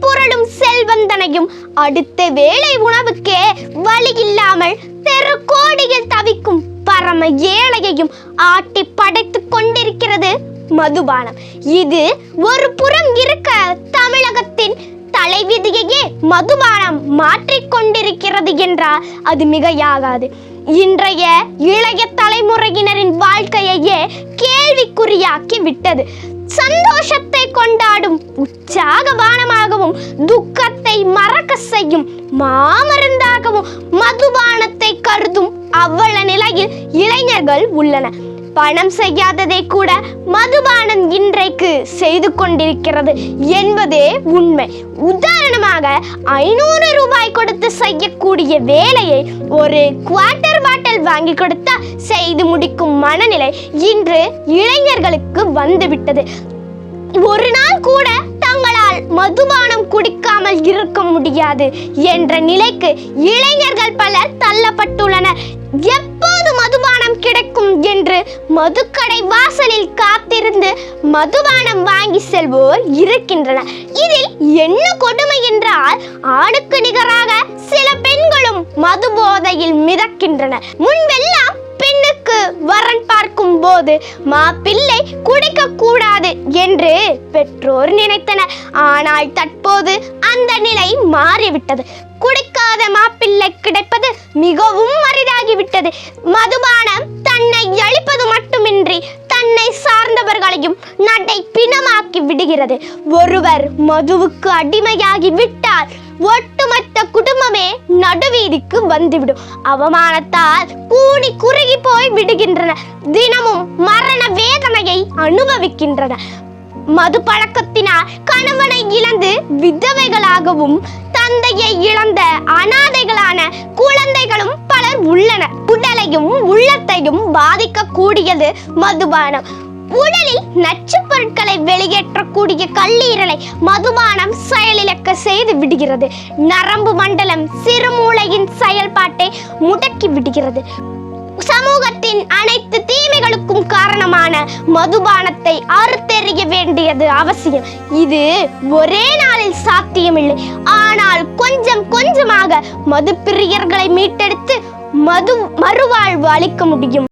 புரளும் செல்வந்தனையும் அடுத்த வேளை உணவுக்கே வழி இல்லாமல் தெருக்கோடியில் தவிக்கும் பரம ஏழையையும் ஆட்டி படைத்து கொண்டிருக்கிறது மதுபானம். இது ஒரு புறம் இருக்க தமிழகத்தின் தலைவிதியையே மதுபானம் மாற்றிக் கொண்டிருக்கிறது என்றால் அது மிகையாகாது. இன்றைய இளைய தலைமுறையினரின் வாழ்க்கையையே கேள்விக்குறியாக்கி விட்டது. சந்தோஷத்தை கொண்டாடும் உற்சாகபானமாகவும் துக்கத்தை மறக்க செய்யும் மாமருந்தாகவும் மதுபானத்தை கருதும் அவ்வள நிலையில் இளைஞர்கள் உள்ளன. பணம் செய்யாததை கூட மதுபானம் இன்றைக்கு செய்து கொண்டிருக்கிறது என்பதே உண்மை. உதாரணமாக ஐநூறு ரூபாய் கொடுத்து செய்யக்கூடிய வேலையை ஒரு குவார்ட்டர் பாட்டில் வாங்கி கொடுத்தா செய்து முடிக்கும் மனநிலை இன்று இளைஞர்களுக்கு வந்துவிட்டது. ஒரு நாள் கூட தங்களால் மதுபானம் குடிக்காமல் இருக்க முடியாது என்ற நிலைக்கு இளைஞர்கள் பலர் தள்ளப்பட்டுள்ளனர். எப்போது மதுபானம் கிடைக்கும் என்று மதுக்கடை வாசலில் காத்திருந்து மதுபானம் வாங்கி செல்வோர் இருக்கின்றனர். இதில் என்ன கொடுமை என்றால் ஆணுக்கு நிகராக சில பெண்களும் மது போதையில் மிதக்கின்றனர். முன்பெல்லாம் வரன் பார்க்கும் போது மாப்பிள்ளை குடிக்க கூடாது என்று பெற்றோர் நினைத்தனர். ஆனால் தற்போது அந்த நிலை மாறிவிட்டது. குடிக்காத மாப்பிள்ளை கிடைப்பது மிகவும் அரிதாகிவிட்டது. மதுபானம் தன்னை அழிப்பது மட்டுமின்றி மற்றவர்களையும் நாட்டை பிணமாக்கி விடுகிறது. ஒருவர் மதுவுக்கு அடிமையாகி விட்டால் ஒட்டுமொத்த குடும்பமே நடுவீதிக்கு வந்துவிடும். அவமானத்தால் கூடி குறுகி போய் விடுகின்றன. தினமும் மரண வேதனையை அனுபவிக்கின்றன. மது பழக்கத்தினால் கணவனை இழந்து விதவைகளாகவும் தந்தையை இழந்த அனாதைகளான குழந்தைகளும் பலர் உள்ளனர். உடலையும் உள்ளத்தையும் பாதிக்கக்கூடியது மதுபானம். உடலில் நச்சு பொருட்களை வெளியேற்றக்கூடிய கல்லீரலை மதுபானம் செயலிழக்க செய்து விடுகிறது. நரம்பு மண்டலம் சிறுமூளையின் செயல்பாட்டை முடக்கி விடுகிறது. சமூகத்தின் அனைத்து தீமைகளுக்கும் காரணமான மதுபானத்தை அறுத்தெறிய வேண்டியது அவசியம். இது ஒரே நாளில் சாத்தியமில்லை. ஆனால் கொஞ்சம் கொஞ்சமாக மது பிரியர்களை மீட்டெடுத்து மது மறுவாழ்வு அளிக்க முடியும்.